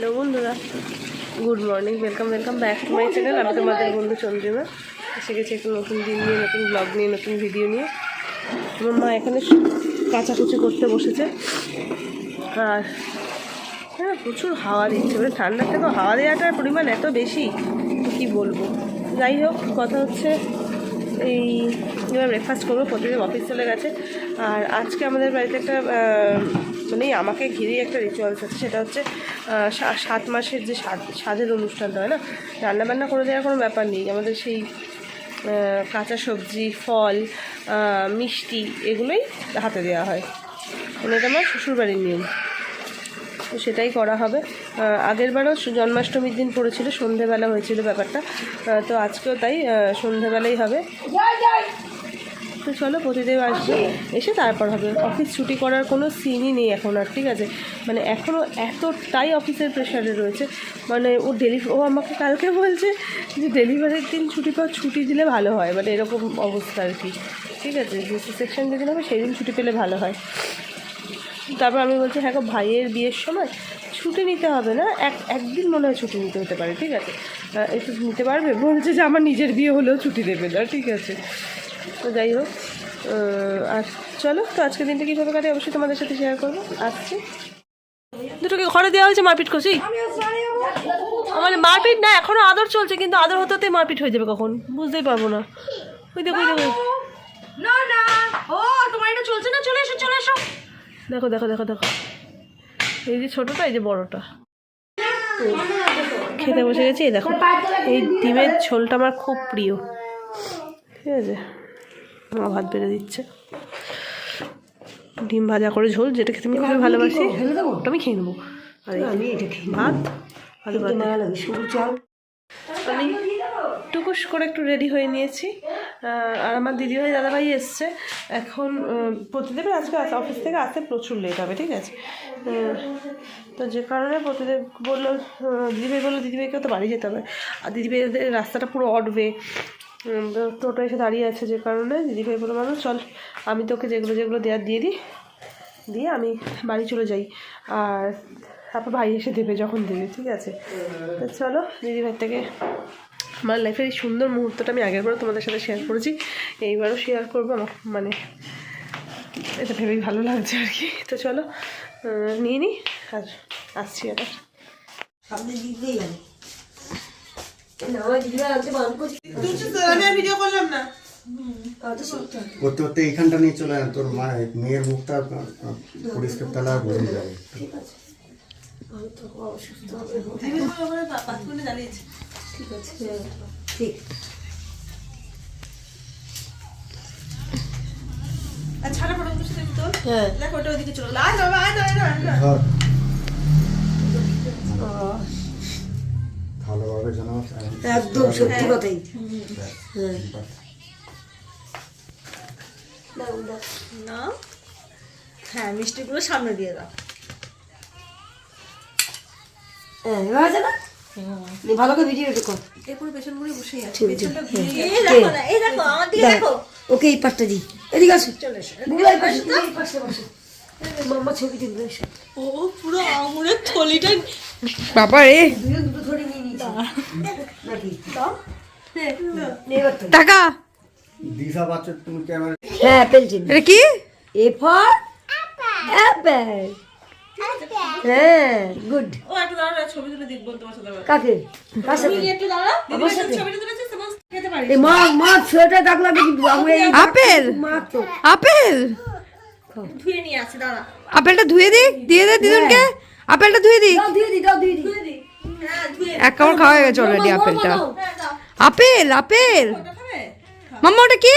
Hello বন্ধুরা, good morning welcome welcome back to my channel আমি তোমাদের বন্ধু চন্দ্রিমা। এসে গেছি একটু নতুন দিন নিয়ে, নতুন ব্লগ নিয়ে, নতুন ভিডিও নিয়ে। আমার মা এখানে কাচাকুচি করতে বসেছে। আর হ্যাঁ প্রচুর হাওয়া দিচ্ছে। মানে ঠান্ডার থেকেও হাওয়া দেওয়াটার পরিমাণ এত বেশি কি বলব? যাই হোক, কথা হচ্ছে এই, এবার ব্রেকফাস্ট করব। প্রতিদিন অফিস চলে গেছে। আর আজকে আমাদের বাড়িতে একটা মানে আমাকে ঘিরেই একটা রিচুয়ালস আছে, সেটা হচ্ছে সাত মাসের যে সাজ, সাজের অনুষ্ঠানটা হয় না, রান্নাবান্না করে দেওয়ার কোনো ব্যাপার নেই। আমাদের সেই কাঁচা সবজি, ফল মিষ্টি এগুলোই হাতে দেওয়া হয়। মানে এটা আমার শ্বশুরবাড়ির নিয়ম। তো সেটাই করা হবে। আগেরবারও জন্মাষ্টমীর দিন পড়েছিল, সন্ধেবেলা হয়েছিল ব্যাপারটা। তো আজকেও তাই সন্ধেবেলাই হবে। তো চলো প্রতিদেব আসবে। এসে তারপর হবে। অফিস ছুটি করার কোনো সিনই নেই এখন আর, ঠিক আছে? মানে এখনও এতটাই অফিসের প্রেশারে রয়েছে। মানে ও ডেলি ও আমাকে কালকে বলছে যে ডেলিভারির দিন ছুটি পাওয়া, ছুটি দিলে ভালো হয়। মানে এরকম অবস্থা আর কি। ঠিক আছে? যে সেকশন যেদিন হবে সেই দিন ছুটি পেলে ভালো হয়। তারপর আমি বলছি হ্যাঁ গো, ভাইয়ের বিয়ের সময় ছুটি নিতে হবে না। এক, একদিন মনে হয় ছুটি নিতে হতে পারে। ঠিক আছে? একটু নিতে পারবে? বলছে যে আমার নিজের বিয়ে হলেও ছুটি দেবে না। ঠিক আছে? তো যাই হোক আর চলো তো আজকের দিনটা কীভাবে কাটে অবশ্যই তোমাদের সাথে শেয়ার করব। আসছি। দুটোকে ঘরে দেওয়া হয়েছে মারপিট করছি। আমার মারপিট না এখনও আদর চলছে কিন্তু আদর হতে হতে মারপিট হয়ে যাবে কখন? বুঝতেই পারব না। ওই দেখো দেখো। না না। ও তোমার এটা চলছে না? চলে এসো চলে এসো। দেখো দেখো দেখো দেখো। এই যে ছোটটা এই যে বড়টা। খেতে বসে গেছি এই দেখো। এই ডিমের ঝোলটা আমার খুব প্রিয়। ঠিক আছে? ভাত বেড়ে দিচ্ছে। ডিম ভাজা করে ঝোল যেটা খেতে আমি খুবই ভালোবাসি। ওটা আমি খেয়ে নেব। আর আমি এটা খেয়ে ভাত আলু চাল। আমি টুকুস করে একটু রেডি হয়ে নিয়েছি। আর আমার দিদিভাই দাদাভাই এসছে। এখন প্রতিদেবের আজকে আস- অফিস থেকে আসতে প্রচুর লেট হবে ঠিক আছে? তো যে কারণে প্রতিদেব বলল দিদিভাই বলল দিদিভাইকে তো বাড়ি যেতে হবে। আর দিদিভাইদের রাস্তাটা পুরো অডবে টোটো এসে দাঁড়িয়ে আছে যে কারণে দিদিভাই বলল মানুষ চল, আমি তোকে যেগুলো যেগুলো দেওয়ার দিয়ে দিই, দিয়ে আমি বাড়ি চলে যাই। আর তারপর ভাই এসে দেবে যখন দেবে, ঠিক আছে? তো চলো দিদিভাই থেকে আমার লাইফের এই সুন্দর মুহূর্তটা আমি আগেরবারও তোমাদের সাথে শেয়ার করেছি, এইবারও শেয়ার করব আমার মানে এটা ভেবেই ভালো লাগছে আর কি। তো চলো নিয়ে নিই আর আসছি আবার সামনে দিক করতে করতে এইখানটা নিয়ে চলে তোর মা মেয়ের মুখটা পরিষ্কার তাহলে আর বোঝা যাবে ঠিক আছে আমি তো ঠিক হ্যাঁ, দেখি তো হ্যাঁ। দেখো ওটা ওদিকে চলো আয় না আয় না আয় না ভালোভাবে যেন একদম সত্যি কথাই। হ্যাঁ। না হ্যাঁ মিষ্টিগুলো সামনে দিয়ে দাও। হ্যাঁ ভালো করে ভিডিও কর। এরপর পেছনগুলো বসেই আছে। আছে পেছনটা এই দেখো না এই দেখো আমার দিকে দেখো। ওকে এই পাশটা দি এদিকে আসো। চলে এসো। এই পাশে। তুমি এই পাশে বসো। মাম্মা ছবি তুলবে ও পুরো আঙুরের থলিটা বাবা রে দুটো নিয়ে নিয়েছি। টাকা। দিশা পাচ্ছ তুমি ক্যামেরা হ্যাঁ পেন্সিল এটা কি? এ ফর অ্যাপল হ্যাঁ গুড ও একটু দাঁড়া ছবি তুলে দেখব তোমার সাথে কাকে? কার সাথে? একটু দাঁড়া আমার তুলেছিস তো খেতে পারিস। এ মা মা সোয়েটার দাগ লাগবে কিন্তু আমি এই আপেল? মা তো। আপেল? ধুয়ে নিয়ে আসি দাঁড়া। আপেলটা ধুয়ে দিক দিয়ে দে দিদুনকে আপেলটা ধুয়ে দি। দাও দি হ্যাঁ এক কামড় খাওয়া হয়ে গেছে অলরেডি আপেলটা। Apple apple. খাবে? মাম্মা ওটা কি?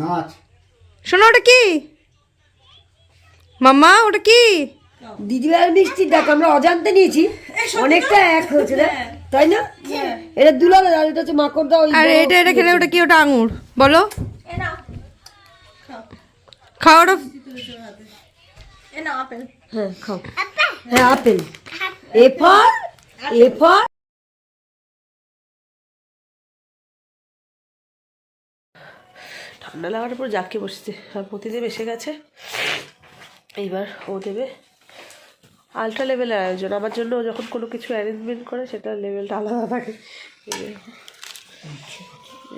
নাচ শোনো ওটা কি? মাম্মা ওটা কি? দিদিভাইয়ের মিষ্টি দেখ আমরা অজান্তে নিয়েছি। অনেকটা এক হয়েছে তাই না? এটা দুলাল আর এটা হচ্ছে মাকড় দাও আর এটা এটা খেলে ওটা কি? ওটা আঙুর। বলো। খাও ওটা আপেল। হ্যাঁ খাও। হ্যাঁ apple. A for A for ঠান্ডা লাগার পর জাঁকে বসেছে আর প্রতিদেব এসে গেছে। এইবার ও দেবে আলট্রা লেভেলের আয়োজন। আমার জন্য ও যখন কোনো কিছু অ্যারেঞ্জমেন্ট করে সেটা লেভেলটা আলাদা থাকে।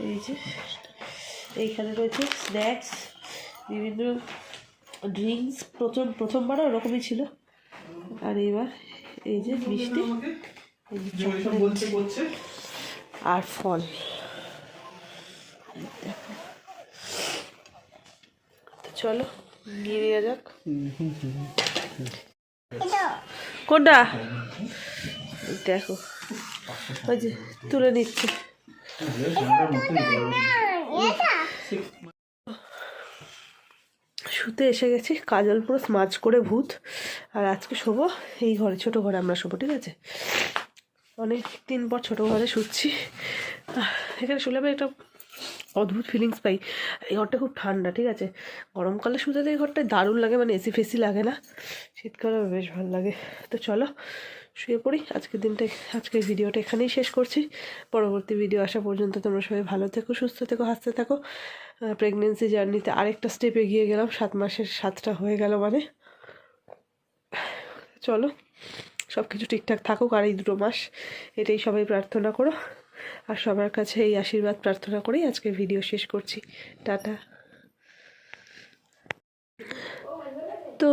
এই যে এইখানে রয়েছে স্ন্যাক্স বিভিন্ন ড্রিঙ্কস প্রথম প্রথমবারও ওরকমই ছিল। আর এবার এই যে মিষ্টি এই আর ফল। চলো নিয়ে নেওয়া যাক। কোনটা? দেখো ওই যে তুলে নিচ্ছে। শুতে এসে গেছি, কাজল পুরো স্মাজ করে ভূত। আর আজকে শোবো এই ঘরে, ছোট ঘরে আমরা শোবো, ঠিক আছে? অনেক দিন পর ছোট ঘরে শুচ্ছি। এখানে শুলে আমি একটা অদ্ভুত ফিলিংস পাই। এই ঘরটা খুব ঠান্ডা, ঠিক আছে? গরমকালে শুতে এই ঘরটায় দারুণ লাগে মানে এসি ফেসি লাগে না। শীতকালে বেশ ভালো লাগে। তো চলো, শুয়ে পড়ি। আজকের দিনটা, আজকের ভিডিওটা এখানেই শেষ করছি। পরবর্তী ভিডিও আসা পর্যন্ত তোমরা সবাই ভালো থেকো, সুস্থ থেকো, হাসতে থাকো। প্রেগনেন্সি জার্নিতে আরেকটা স্টেপ এগিয়ে গেলাম, সাত মাসের সাতটা হয়ে গেল মানে। চলো সব কিছু ঠিকঠাক থাকুক আর এই দুটো মাস, এটাই সবাই প্রার্থনা করো। আর সবার কাছে এই আশীর্বাদ প্রার্থনা করেই আজকে ভিডিও শেষ করছি। টাটা। তো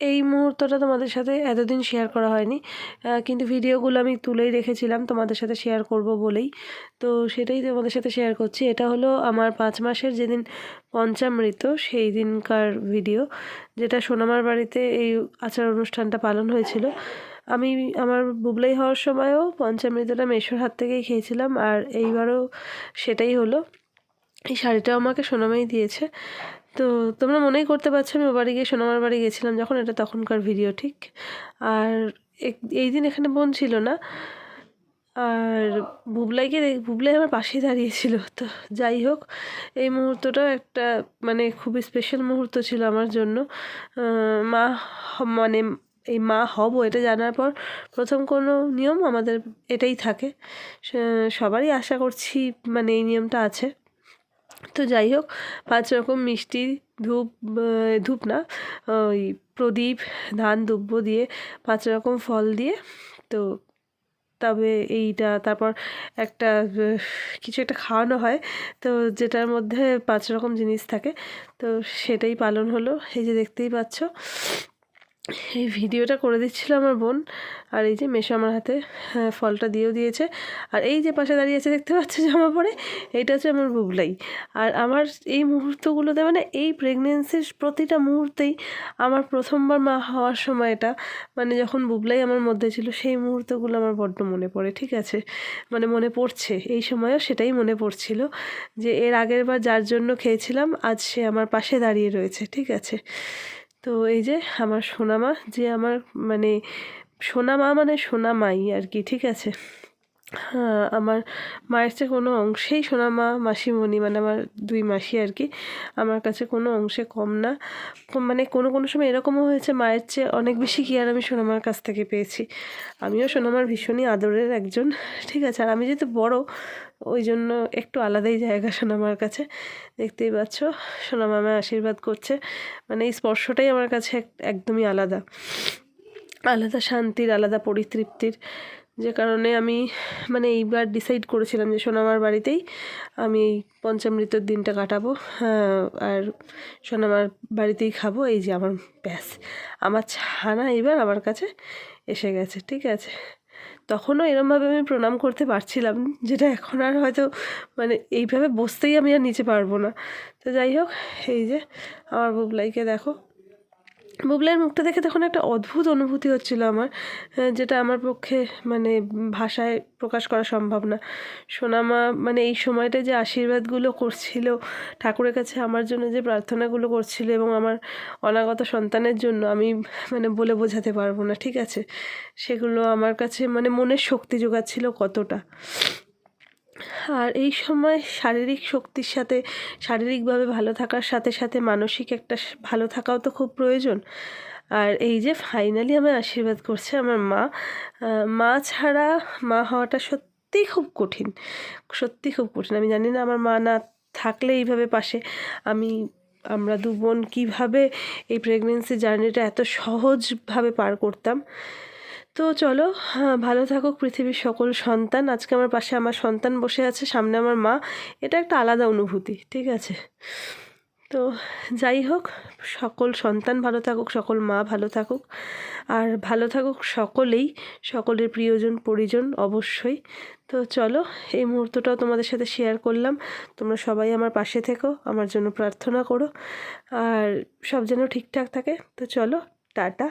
এই মুহূর্তটা তোমাদের সাথে এতদিন শেয়ার করা হয়নি। কিন্তু ভিডিওগুলো আমি তুলেই রেখেছিলাম, তোমাদের সাথে শেয়ার করব বলেই। তো সেটাই তোমাদের সাথে শেয়ার করছি। এটা হলো আমার পাঁচ মাসের যেদিন পঞ্চামৃত, সেই দিনকার ভিডিও যেটা সোনামার বাড়িতে এই আচার অনুষ্ঠানটা পালন হয়েছিল। আমি, আমার বুবলাই হওয়ার সময়ও পঞ্চামৃতটা মেশোর হাত থেকেই খেয়েছিলাম, আর এইবারও সেটাই হলো। এই শাড়িটাও আমাকে সোনামাই দিয়েছে। তো তোমরা মনেই করতে পারছ, আমি বাড়ি গিয়ে সোনামার বাড়ি গেছিলাম যখন, এটা তখনকার ভিডিও ঠিক? আর এই দিন এখানে বোন ছিল না। আর বুবলাইকে বুবলাই আমার পাশেই দাঁড়িয়েছিল তো যাই হোক, এই মুহূর্তটাও একটা মানে খুবই স্পেশাল মুহূর্ত ছিল আমার জন্য। মা মানে এই মা হব এটা জানার পর প্রথম কোনো নিয়ম আমাদের এটাই থাকে। সবারই আশা করছি মানে এই নিয়মটা আছে। তো যাই হোক, পাঁচ রকম মিষ্টি ধূপ ধূপ না, ওই প্রদীপ, ধান দুব্য দিয়ে পাঁচ রকম ফল দিয়ে, তো তবে এইটা, তারপর একটা কিছু একটা খাওয়ানো হয়, তো যেটার মধ্যে পাঁচ রকম জিনিস থাকে, তো সেটাই পালন হলো, এই যে দেখতেই পাচ্ছ। এই ভিডিওটা করে দিচ্ছিল আমার বোন আর এই যে মেশো আমার হাতে হ্যাঁ, ফলটা দিয়েও দিয়েছে। আর এই যে পাশে দাঁড়িয়ে আছে দেখতে পাচ্ছ জামা পরে এইটা হচ্ছে আমার বুবলাই আর আমার এই মুহূর্তগুলোতে মানে এই প্রেগনেন্সির প্রতিটা মুহূর্তেই আমার প্রথমবার মা হওয়ার সময়টা মানে যখন বুবলাই আমার মধ্যে ছিল সেই মুহূর্তগুলো আমার বড্ড মনে পড়ে ঠিক আছে? মানে মনে পড়ছে এই সময়ও সেটাই মনে পড়ছিল যে এর আগের বার যার জন্য খেয়েছিলাম আজ সে আমার পাশে দাঁড়িয়ে রয়েছে ঠিক আছে? তো এই যে আমার সোনামা, যে আমার মানে সোনামা মানে সোনামাই আর কি, ঠিক আছে? হ্যাঁ আমার মায়ের চেয়ে কোনো অংশেই সোনামা, মাসিমণি মানে আমার দুই মাসি আর কি, আমার কাছে কোনো অংশে কম না। মানে কোনো কোনো সময় এরকমও হয়েছে, মায়ের চেয়ে অনেক বেশি কেয়ার আমি সোনামার কাছ থেকে পেয়েছি। আমিও সোনামার ভীষণই আদরের একজন, ঠিক আছে? আর আমি যেহেতু বড়, ওই জন্য একটু আলাদাই জায়গা সোনামার কাছে। দেখতেই পাচ্ছ, সোনামা আমায় আশীর্বাদ করছে। মানে এই স্পর্শটাই আমার কাছে এক- একদমই আলাদা। আলাদা শান্তির, আলাদা পরিতৃপ্তির। যে কারণে আমি মানে এইবার ডিসাইড করেছিলাম যে সোনামার বাড়িতেই আমি এই পঞ্চামৃতর দিনটা কাটাবো। হ্যাঁ, আর সোনামার বাড়িতেই খাব। এই যে আমার ব্যাস আমার ছানা এবার আমার কাছে এসে গেছে ঠিক আছে? তখনও এরমভাবে আমি প্রণাম করতে পারছিলাম যেটা এখন আর হয়তো মানে এইভাবে বসতেই আমি আর নিচে পারব না। তো যাই হোক এই যে আমার বুবলাইকে দেখো বুবলাইয়ের মুখটা দেখে তখন একটা অদ্ভুত অনুভূতি হচ্ছিল আমার যেটা আমার পক্ষে মানে ভাষায় প্রকাশ করা সম্ভব না। সোনামা মানে এই সময়টা যে আশীর্বাদগুলো করছিল, ঠাকুরের কাছে আমার জন্য যে প্রার্থনাগুলো করছিল এবং আমার অনাগত সন্তানের জন্য আমি মানে বলে বোঝাতে পারব না, ঠিক আছে? সেগুলো আমার কাছে মানে মনের শক্তি যোগাচ্ছিল কতটা। আর এই সময় শারীরিক শক্তির সাথে, শারীরিকভাবে ভালো থাকার সাথে সাথে মানসিক একটা ভালো থাকাও তো খুব প্রয়োজন। আর এই যে ফাইনালি আমার আশীর্বাদ করছে আমার মা মা ছাড়া মা হওয়াটা সত্যিই খুব কঠিন। সত্যি খুব কঠিন। আমি জানি না আমার মা না থাকলে এইভাবে পাশে। আমি, আমরা দু বোন কীভাবে এই প্রেগনেন্সি জার্নিটা এত সহজভাবে পার করতাম। তো চলো হ্যাঁ, ভালো থাকুক পৃথিবীর সকল সন্তান। আজকে আমার পাশে আমার সন্তান বসে আছে সামনে আমার মা। এটা একটা আলাদা অনুভূতি ঠিক আছে? তো যাই হোক সকল সন্তান ভালো থাকুক সকল মা ভালো থাকুক। আর ভালো থাকুক সকলেই সকলের প্রিয়জন পরিজন অবশ্যই। তো চলো এই মুহূর্তটাও তোমাদের সাথে শেয়ার করলাম। তোমরা সবাই আমার পাশে থেকো আমার জন্য প্রার্থনা করো। আর সব যেন ঠিকঠাক থাকে। তো চলো টাটা।